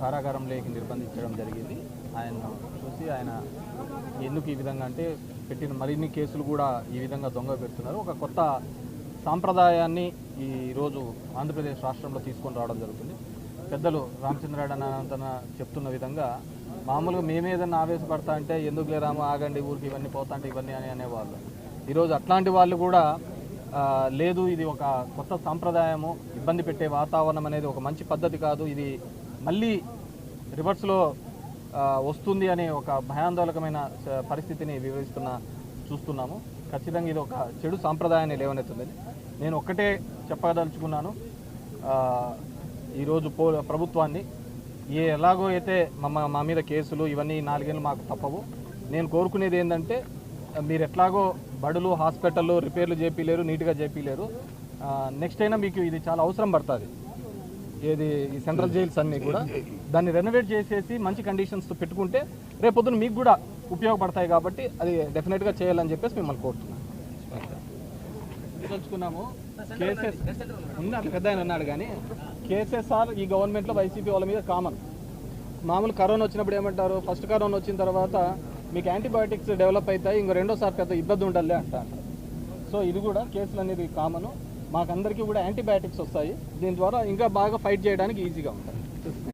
కారాగారంలోకి నిర్బంధించడం జరిగింది. ఆయన చూసి ఆయన ఎందుకు ఈ విధంగా అంటే పెట్టిన మరిన్ని కేసులు కూడా ఈ విధంగా దొంగ పెడుతున్నారు. ఒక కొత్త సాంప్రదాయాన్ని ఈరోజు ఆంధ్రప్రదేశ్ రాష్ట్రంలో తీసుకొని రావడం జరుగుతుంది. పెద్దలు రామచంద్రాడు అనంతన చెప్తున్న విధంగా మామూలుగా మేమేదన్నా ఏదైనా ఆవేశపడతా అంటే ఎందుకు రాము ఆగండి ఊరికి ఇవన్నీ పోతా అంటే ఇవన్నీ అని అనేవాళ్ళు. ఈరోజు అట్లాంటి వాళ్ళు కూడా లేదు ఇది ఒక కొత్త సాంప్రదాయము ఇబ్బంది పెట్టే వాతావరణం అనేది ఒక మంచి పద్ధతి కాదు. ఇది మళ్ళీ రివర్స్లో వస్తుంది అనే ఒక భయాందోళకమైన పరిస్థితిని వివరిస్తున్న చూస్తున్నాము. ఖచ్చితంగా ఇది ఒక చెడు సాంప్రదాయాన్ని లేవనెత్తుంది నేను ఒక్కటే చెప్పదలుచుకున్నాను. ఈరోజు పో ప్రభుత్వాన్ని ఏ ఎలాగో అయితే మా మా మీద కేసులు ఇవన్నీ నాలుగేళ్ళు మాకు తప్పవు. నేను కోరుకునేది ఏంటంటే మీరు ఎట్లాగో బడులు హాస్పిటల్ రిపేర్లు చేపిలేరు నీట్గా చేపిలేరు నెక్స్ట్ అయినా మీకు ఇది చాలా అవసరం పడుతుంది. ఏది ఈ సెంట్రల్ జైల్స్ అన్నీ కూడా. దాన్ని రెనోవేట్ చేసేసి మంచి కండిషన్స్తో పెట్టుకుంటే రేపొద్దున మీకు కూడా ఉపయోగపడతాయి కాబట్టి అది డెఫినెట్గా చేయాలని చెప్పేసి మిమ్మల్ని కోరుతున్నాను. తెలుసుకున్నాము. కేసెస్ ఉన్నాడు పెద్ద ఆయన అన్నాడు కానీ కేసెస్ ఆర్ ఈ గవర్నమెంట్లో వైసీపీ వాళ్ళ మీద కామన్. మామూలు కరోనా వచ్చినప్పుడు ఏమంటారు? ఫస్ట్ కరోనా వచ్చిన తర్వాత మీకు యాంటీబయాటిక్స్ డెవలప్ అవుతాయి ఇంకో రెండోసారి పెద్ద ఇబ్బంది ఉండాలి అంట సో ఇది కూడా కేసులు అనేది కామన్. మాకందరికీ కూడా యాంటీబయాటిక్స్ వస్తాయి. దీని ద్వారా ఇంకా బాగా ఫైట్ చేయడానికి ఈజీగా ఉంటుంది.